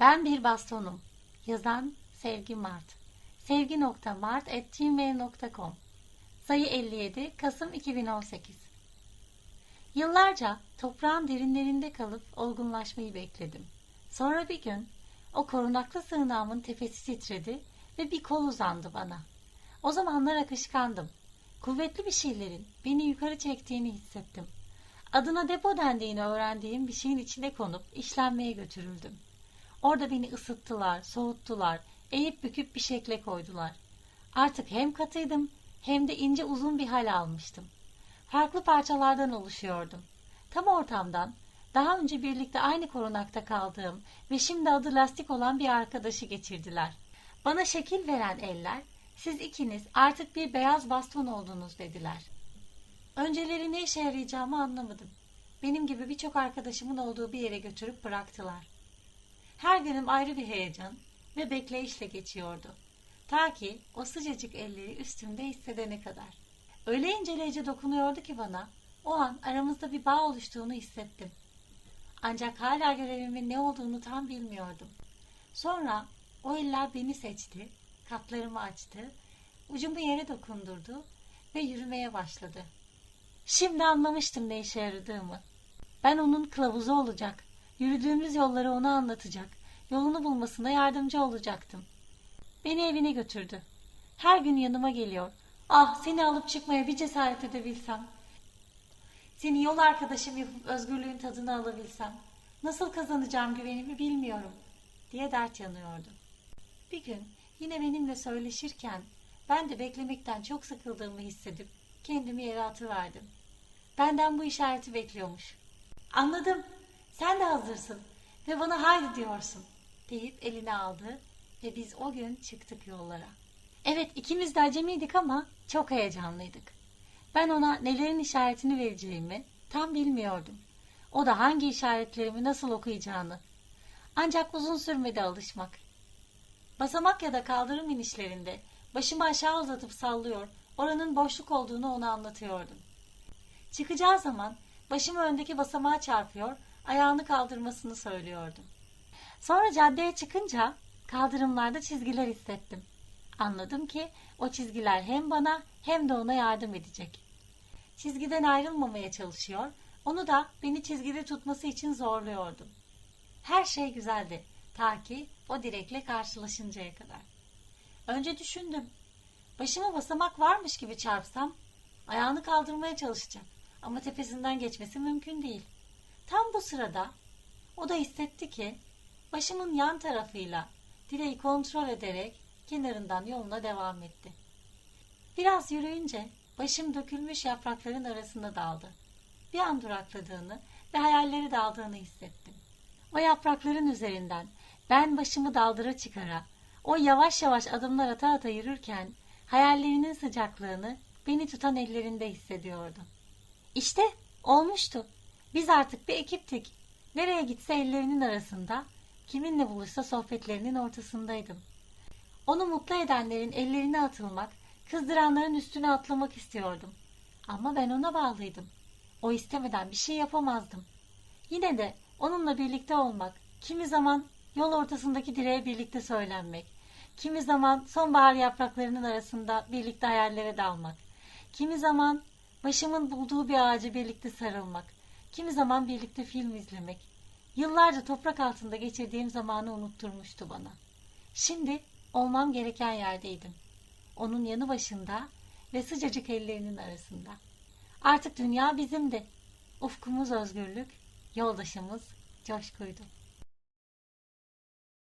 Ben bir bastonum. Yazan Sevgi Mart. sevgi.mart.gmail.com Sayı 57 Kasım 2018 Yıllarca toprağın derinlerinde kalıp olgunlaşmayı bekledim. Sonra bir gün o korunaklı sığınağımın tepesi titredi ve bir kol uzandı bana. O zamanlar akışkandım. Kuvvetli bir şeylerin beni yukarı çektiğini hissettim. Adına depo dendiğini öğrendiğim bir şeyin içine konup işlenmeye götürüldüm. Orada beni ısıttılar, soğuttular, eğip büküp bir şekle koydular. Artık hem katıydım hem de ince uzun bir hal almıştım. Farklı parçalardan oluşuyordum. Tam ortamdan daha önce birlikte aynı korunakta kaldığım ve şimdi adı lastik olan bir arkadaşı geçirdiler. Bana şekil veren eller, siz ikiniz artık bir beyaz baston oldunuz dediler. Önceleri ne işe yarayacağımı anlamadım. Benim gibi birçok arkadaşımın olduğu bir yere götürüp bıraktılar. Her günüm ayrı bir heyecan ve bekleyişle geçiyordu. Ta ki o sıcacık elleri üstümde hissedene kadar. Öyle inceleyici dokunuyordu ki bana, o an aramızda bir bağ oluştuğunu hissettim. Ancak hala görevimin ne olduğunu tam bilmiyordum. Sonra o eller beni seçti, katlarımı açtı, ucumu yere dokundurdu ve yürümeye başladı. Şimdi anlamıştım ne işe yaradığımı. Ben onun kılavuzu olacak, yürüdüğümüz yolları ona anlatacak, yolunu bulmasına yardımcı olacaktım. Beni evine götürdü. Her gün yanıma geliyor. Ah seni alıp çıkmaya bir cesaret edebilsem. Seni yol arkadaşım yapıp özgürlüğün tadını alabilsem. Nasıl kazanacağım güvenimi bilmiyorum diye dert yanıyordu. Bir gün yine benimle söyleşirken ben de beklemekten çok sıkıldığımı hissedip kendimi yere atıverdim. Benden bu işareti bekliyormuş. Anladım. Sen de hazırsın ve bana haydi diyorsun deyip eline aldı ve biz o gün çıktık yollara. Evet ikimiz de acemiydik ama çok heyecanlıydık. Ben ona nelerin işaretini vereceğimi tam bilmiyordum. O da hangi işaretlerimi nasıl okuyacağını. Ancak uzun sürmedi alışmak. Basamak ya da kaldırım inişlerinde başımı aşağı uzatıp sallıyor, oranın boşluk olduğunu ona anlatıyordum. Çıkacağı zaman başımı öndeki basamağa çarpıyor, ayağını kaldırmasını söylüyordum. Sonra caddeye çıkınca kaldırımlarda çizgiler hissettim. Anladım ki o çizgiler hem bana hem de ona yardım edecek. Çizgiden ayrılmamaya çalışıyor, onu da beni çizgide tutması için zorluyordum. Her şey güzeldi ta ki o direkle karşılaşıncaya kadar. Önce düşündüm. Başıma basamak varmış gibi çarpsam ayağını kaldırmaya çalışacak ama tepesinden geçmesi mümkün değil. Tam bu sırada o da hissetti ki başımın yan tarafıyla direği kontrol ederek kenarından yoluna devam etti. Biraz yürüyünce başım dökülmüş yaprakların arasında daldı. Bir an durakladığını ve hayalleri daldığını hissettim. O yaprakların üzerinden ben başımı daldıra çıkara, o yavaş yavaş adımlar ata ata yürürken hayallerinin sıcaklığını beni tutan ellerinde hissediyordum. İşte olmuştu. Biz artık bir ekiptik. Nereye gitse ellerinin arasında, kiminle buluşsa sohbetlerinin ortasındaydım. Onu mutlu edenlerin ellerine atılmak, kızdıranların üstüne atlamak istiyordum. Ama ben ona bağlıydım. O istemeden bir şey yapamazdım. Yine de onunla birlikte olmak, kimi zaman yol ortasındaki direğe birlikte söylenmek, kimi zaman sonbahar yapraklarının arasında birlikte hayallere dalmak, kimi zaman başımın bulduğu bir ağaca birlikte sarılmak, kimi zaman birlikte film izlemek, yıllarca toprak altında geçirdiğim zamanı unutturmuştu bana. Şimdi olmam gereken yerdeydim. Onun yanı başında ve sıcacık ellerinin arasında. Artık dünya bizimdi. Ufkumuz özgürlük, yoldaşımız coşkuydu.